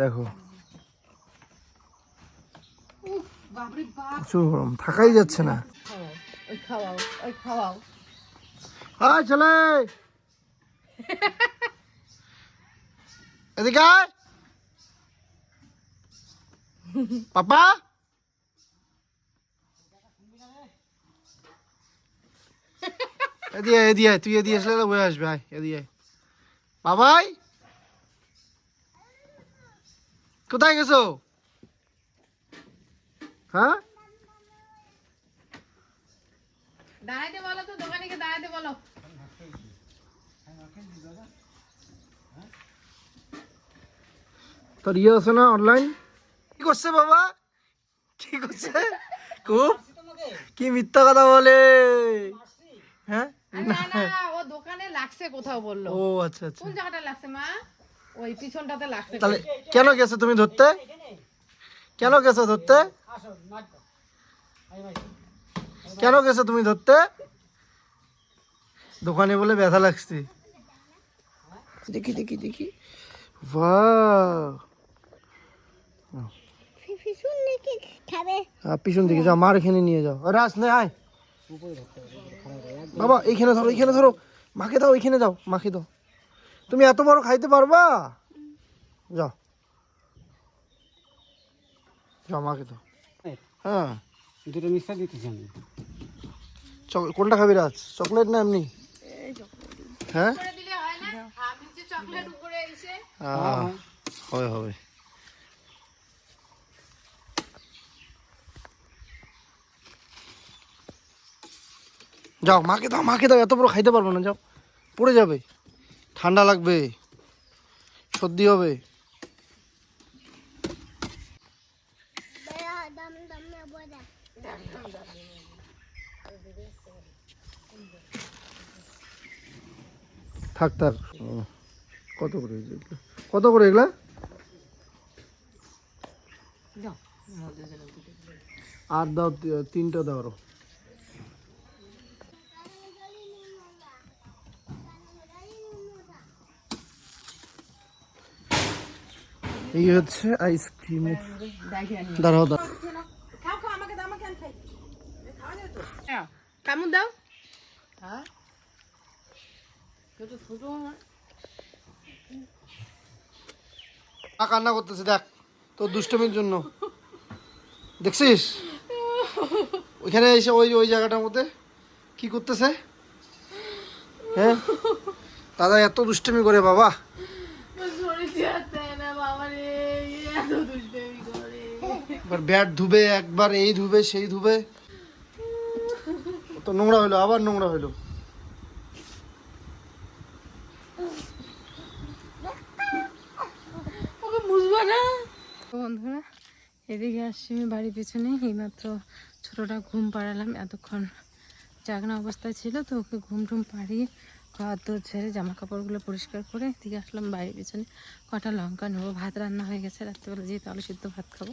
দেখো। প্রচুর গরম থাকাই যাচ্ছে না। হাই ছেলে এদিকে পাপা। এদিকে এদিকে তুই এদিকে আসলে বয়ে আসবে আয় এদিকে। বাবাই। কোথায় গেছো? হ্যাঁ? দাঁড়াইতে বলো তো দোকানিকে দাঁড়াইতে বলো। তোর ইয়ে আছে না অনলাইন কি করছে বাবা? কি করছে? খুব কি মিথ্যা কথা বলে? হ্যাঁ? না না ও দোকানে লাগছে কোথাও বলল। ও আচ্ছা আচ্ছা। কোন জায়গাটা লাগছে মা? ওই পিছনটাতে লাগছে। তাহলে কেন গেছো তুমি ধরতে? কেন গেছো ধরতে? কেন গেছো তুমি ধরতে? দোকানে বলে ব্যথা লাগছে। দেখি দেখি দেখি। বাহ হ্যাঁ, পিছন দিকে যাও মার এখানে নিয়ে যাও। রাস নে আয়। বাবা এইখানে ধরো এইখানে ধরো। মাকে দাও এইখানে যাও মাকে দাও। তুমি এত বড় খাইতে পারবা? যাও। যাও মাকে দাও। হ্যাঁ। দুটো মিক্সার দিতেছি আমি। চক- কোনটা খাবি রাজ? চকলেট না এমনি? হ্যাঁ? হয় হবে হবে যাও মাকে দাও মাকে দাও এত বড় খাইতে পারব না যাও। পড়ে যাবে। ঠান্ডা লাগবে। সর্দি হবে। থাক কত করে কত করে এগুলা? আর দাও তিনটা দাও এই হচ্ছে আইসক্রিম দাঁড়াও দাও কেমন মা কান্না করতেছে দেখ তোর দুষ্টমির জন্য। দেখছিস? ওইখানে এসে ওই ওই জায়গাটার মধ্যে কি করতেছে? হ্যাঁ? দাদা এত দুষ্টমি করে বাবা। একবার ব্যাট ধুবে একবার এই ধুবে সেই ধুবে। তো নোংরা হইল আবার নোংরা হইল। ওকে বুঝব না। বন্ধুরা এদিকে আসছি আমি বাড়ির পেছনে। এইমাত্র ছোটটা ঘুম পাড়ালাম এতক্ষণ জাগনা অবস্থায় ছিল তো ওকে ঘুম টুম পাড়িয়ে ঘর দোর ছেড়ে জামা কাপড়গুলো পরিষ্কার করে এদিকে আসলাম বাড়ির পেছনে কটা লঙ্কা নেব। ভাত রান্না হয়ে গেছে রাত্রেবেলা, যেহেতু আলু সিদ্ধ ভাত খাব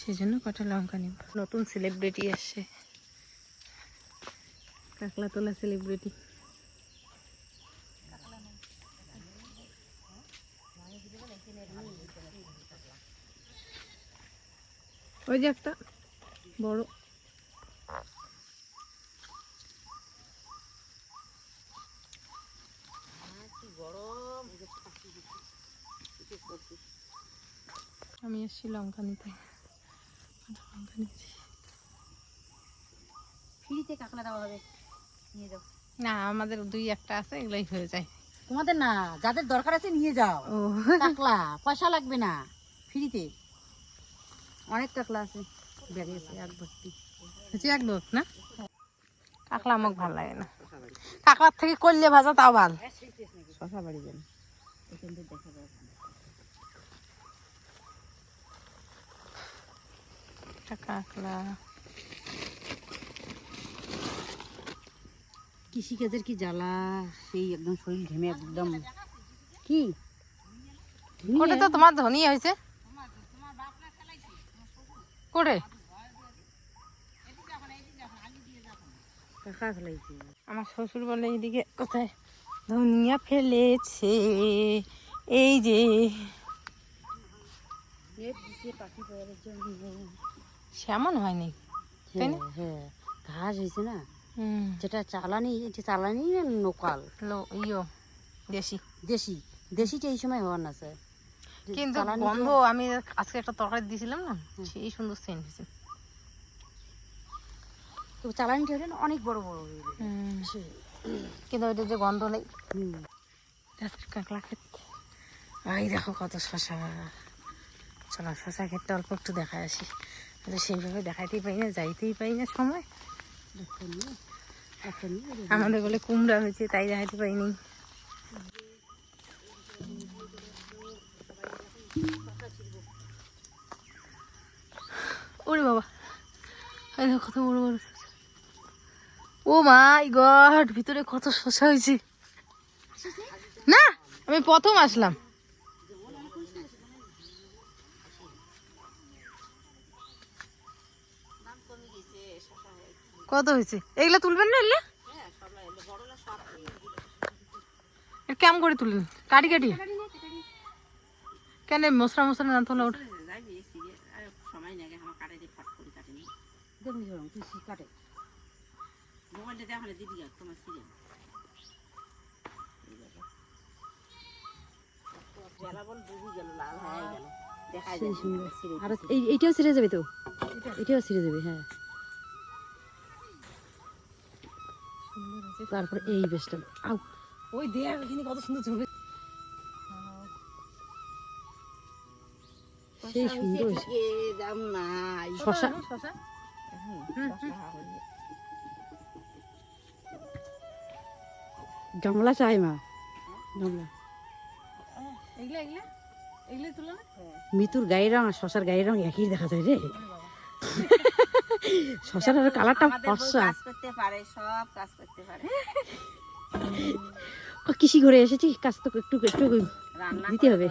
সেই জন্য কটা লঙ্কা নেব। নতুন সেলিব্রিটি আসছে। কাকলা তোলা সেলিব্রিটি ওই যে একটা, বড়। আমি এসছি লঙ্কা নিতে। লঙ্কা নিয়েছি ফ্রিতে কাঁকড়া দেওয়া হবে। নিয়ে যাও। না আমাদের দুই একটা আছে এগুলোই হয়ে যায়। তোমাদের না যাদের দরকার আছে নিয়ে যাও। ও। কাকলা পয়সা লাগবে না ফ্রিতে। অনেক কাকলা আছে। ব্যাগে আছে এক ভর্তি। হচ্ছে এক লোক না? কাকলা আমাকে ভালো লাগে না। কাকলার থেকে করলে ভাজা তাও ভালো। শশা বাড়ি যান। থেকে দেখা যাবে কৃষিকাজের কি জ্বালা? সেই একদম শরীর ঘেমে একদম। কি? ওটা তো তোমার ধনী হয়েছে। করে? আমার শ্বশুর বলে এইদিকে কোথায়? ধনিয়া ফেলেছে। এই যে সেমন হয়নি? হ্যাঁ হ্যাঁ ঘাস হয়েছে না? যেটা চালানি চালানি না লোকাল? ইয়ো দেশি। দেশি দেশিটা এই সময় হওয়ার না স্যার। কিন্তু গন্ধ আমি আজকে একটা তরকারি দিয়েছিলাম না সেই সুন্দর সেন্ট হয়েছে। তো চালানিটা হলে অনেক বড় বড় হয়ে কিন্তু ওইটা যে গন্ধ নেই। কাঁকড়া ক্ষেত এই দেখো কত শশা। চলো শশা ক্ষেতটা অল্প একটু দেখায় আসি। কিন্তু সেইভাবে দেখাইতেই পাই না যাইতেই পাই না সময়। আমাদের বলে কুমড়া হয়েছে তাই দেখাইতে পাইনি ওরে বাবা। দেখো কত বড় বড়। ও মাই গড ভিতরে কত শসা হয়েছে। না আমি প্রথম আসলাম। কত হয়েছে? এগুলা তুলবেন না এগুলা? এটা কেমন করে তুলেন কাটি কাটি। কেন মশলা মশলা না তোলা ওঠে দেখুন যেরকম কৃষি কাটে। সেই সুন্দর। আর এই এইটাও ছিঁড়ে যাবে তো? এটাও ছিঁড়ে যাবে হ্যাঁ। তারপর এই বেশটা। আউ। ওই দেখ এখানে কত সুন্দর ছবি। সেই সুন্দর। শশা শশা জংলা চাই মা। না? মিতুর গায়ের রং আর শশার গায়ের রং একই দেখা যায় রে। শশার আর কালারটা ফর্সা করতে পারে সব কাজ করতে পারে। ও, কৃষি ঘরে এসেছি কাজ তো একটু একটু দিতে হবে।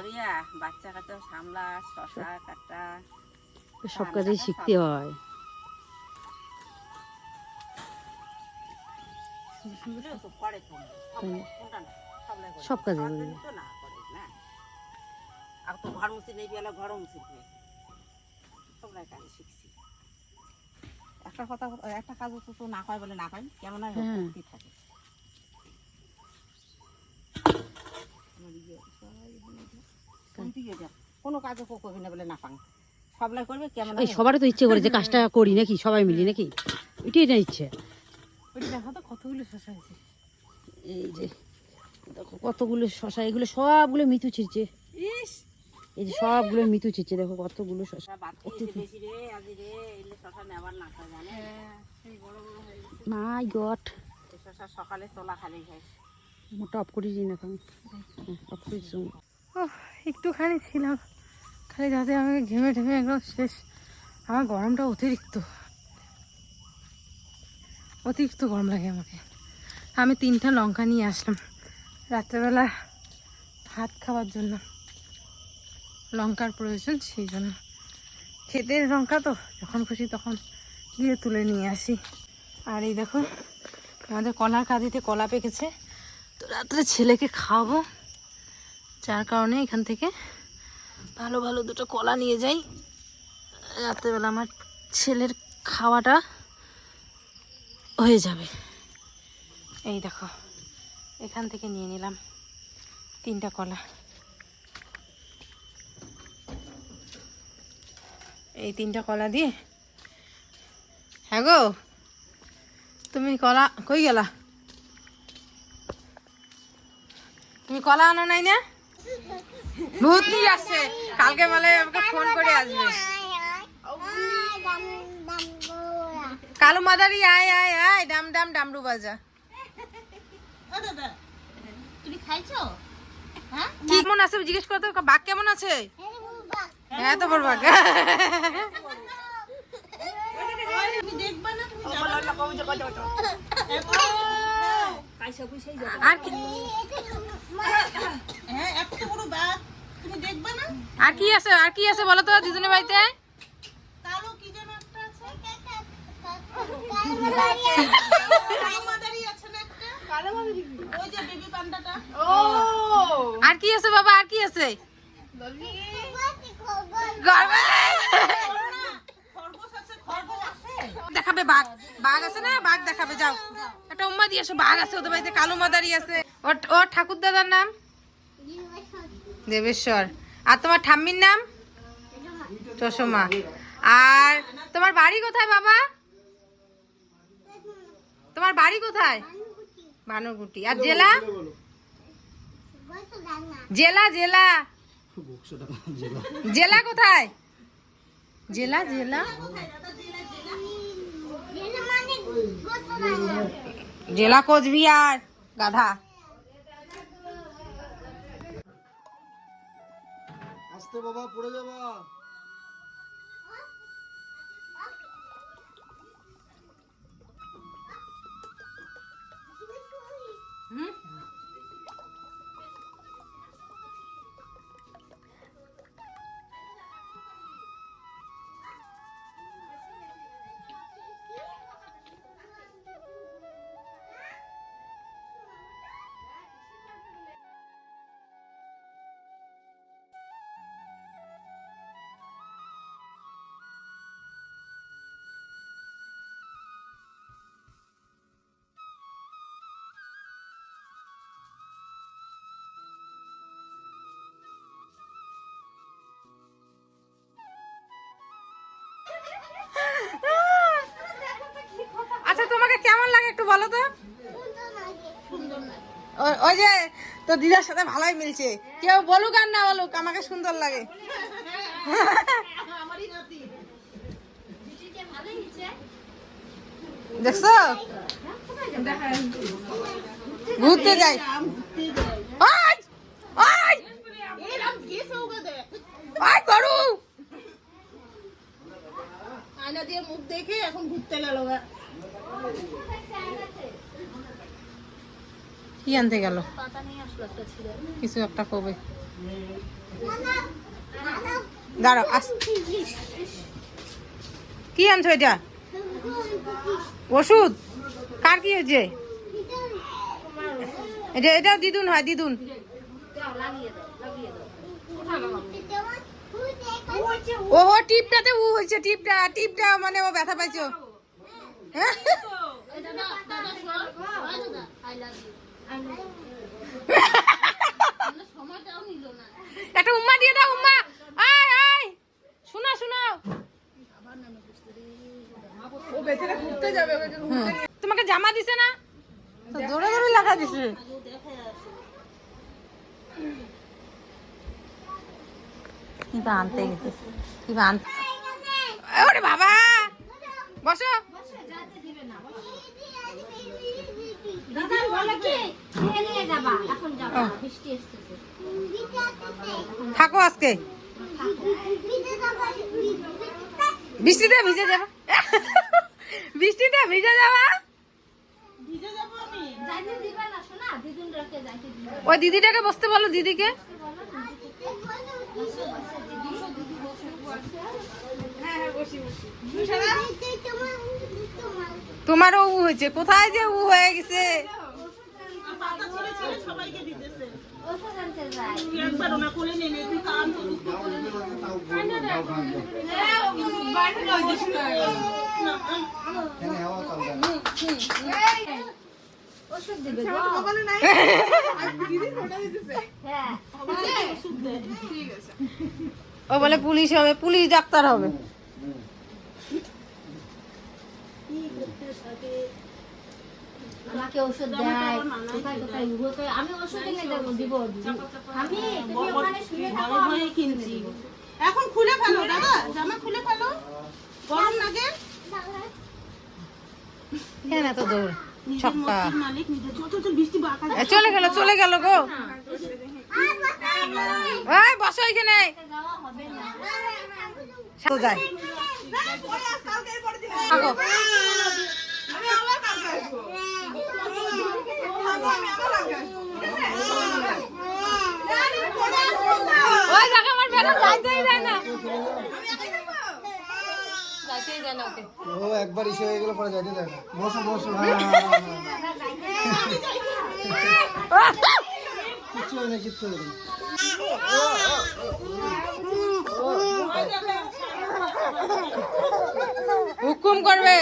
বাচ্চা কাচ্চা সামলা শশা কাটা সব কাজেই শিখতে হয়। সব কাজে আর তো ঘর মুছি নেই পেলে ঘরও মুছি নেই সবলাই কাজ শিখছি একটা কথা একটা কাজ তো তো না হয় বলে না হয় কেমন। থাকে। কোন কাজও করবি না বলে না পাং। সবলাই করবে কেমন সবারই তো ইচ্ছে করে যে কাজটা করি নাকি সবাই মিলি নাকি? এটাই না ইচ্ছে। ওইটা দেখো তো কতগুলো শশা হয়েছে? এই যে দেখো কতগুলো শশা এগুলো সবগুলো মিতু ছিঁড়ছে। ইস! এই যে সবগুলো মিতু ছিঁড়ছে দেখো কতগুলো শশা। মাই গট এই সকালে তোলা খালি খাই। মোটা অফ করে দিই না এখন অফ করে একটুখানি ছিলাম। খালি যাতে আমাকে ঘেমে ঠেমে একদম শেষ। আমার গরমটা অতিরিক্ত। অতিরিক্ত গরম লাগে আমাকে। আমি তিনটা লঙ্কা নিয়ে আসলাম। রাত্রেবেলা ভাত খাওয়ার জন্য। লঙ্কার প্রয়োজন সেই জন্য। খেতে লঙ্কা তো, যখন খুশি তখন গিয়ে তুলে নিয়ে আসি। আর এই দেখো, আমাদের কলার কাঁদিতে কলা পেকেছে। তো রাত্রে ছেলেকে খাওয়াবো। যার কারণে এখান থেকে ভালো ভালো দুটো কলা নিয়ে যাই। রাত্রেবেলা আমার ছেলের খাওয়াটা হয়ে যাবে। এই দেখো, এখান থেকে নিয়ে নিলাম তিনটা কলা। এই তিনটা কলা দিয়ে হ্যাঁ গো, তুমি কলা কই গেলা? তুমি কলা আনো নাই না? ভূত নিয়ে আসছে, কালকে বলে আমাকে ফোন করে আসবে। কালু মাদারি আয় আয় আয় ডাম ডাম ডামরু বাজা তুমি খাইছো? কি কেমন আছে জিজ্ঞেস করতে বাঘ কেমন আছে? হ্যাঁ তো বড় বাঘ। আর কি? আছে আর কি আছে বলো তো দুজনে বাড়িতে? আর কি আছে বাবা? আর কি আছে? দেখাবে বাঘ। বাঘ আছে না? বাঘ দেখাবে, যাও। একটা উম্মা দিয়ে বাঘ আছে, ওদের বাড়িতে কালো মাদারি আছে। ওর ওর ঠাকুর দাদার নাম? দেবেশ্বর। আর তোমার ঠাম্মির নাম? চশমা। আর তোমার বাড়ি কোথায় বাবা? তোমার বাড়ি কোথায়? বানরগুটি আর জেলা? জেলা জেলা। জেলা কোথায়? জেলা জেলা। জেলা কোচবিহার, গাধা। আসতে বাবা, পড়ে যাবা। আচ্ছা তোমাকে কেমন লাগে একটু বলো তো? ওই- যে তো দিদার সাথে ভালোই মিলছে। কেউ বলুক আর না বলুক আমাকে সুন্দর লাগে। দেখছ? ঘুরতে যাই। ওই! ওই! ওই গরু! আয়না দিয়ে মুখ দেখে এখন ঘুরতে গেল কি আনতে গেল? কিছু একটা কবে? দাঁড়াও আস। কি আনছো এটা? ওষুধ? কার কি হয়েছে? এটা এটা দিদুন হয় দিদুন। ও ও টিপটাতে উ হয়েছে টিপটা টিপটা মানে ও ব্যথা পাইছো হ্যাঁ? একটা উম্মা দিয়ে দাও উম্মা। আয় আয়। শোনা শোনাও হুম। তোমাকে জামা দিছে না? তো দৌড়ে দৌড়ে লাগা দিছে। কিবা আনতে গেছে। কিবা আনতে ওরে বাবা! বসো। থাকো আজকে। বৃষ্টিতে ভিজে যাবা। বৃষ্টিতে ভিজে যাবা। ওই দিদিটাকে বসতে বলো দিদিকে। তোমারও উ হয়েছে। কোথায় যে উ হয়ে গেছে? ও বলে পুলিশ হবে পুলিশ ডাক্তার হবে। আমাকে ওষুধ দেয়। কোথায় কোথায় কোথায় আমি ওষুধ এনে দেবো দিব আমি তুমি ওখানে শুয়ে থাকো আমি ওষুধ এখন খুলে ফেলো দাদা জামা খুলে ফেলো। গরম লাগে। কেন এত দৌড় চলে গেল চলে গেল গো। বসো এখানে। ওই আমার বেটা যাইতেই যায় না যায় ওকে ও একবার ইসে হয়ে গেলে পরে যাইতে দেয় না। বসো বসো হ্যাঁ। কিচ্ছু হয় না কিচ্ছু হয় হুকুম করবে।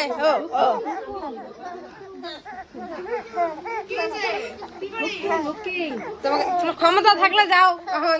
তোমাকে ক্ষমতা থাকলে যাও এখন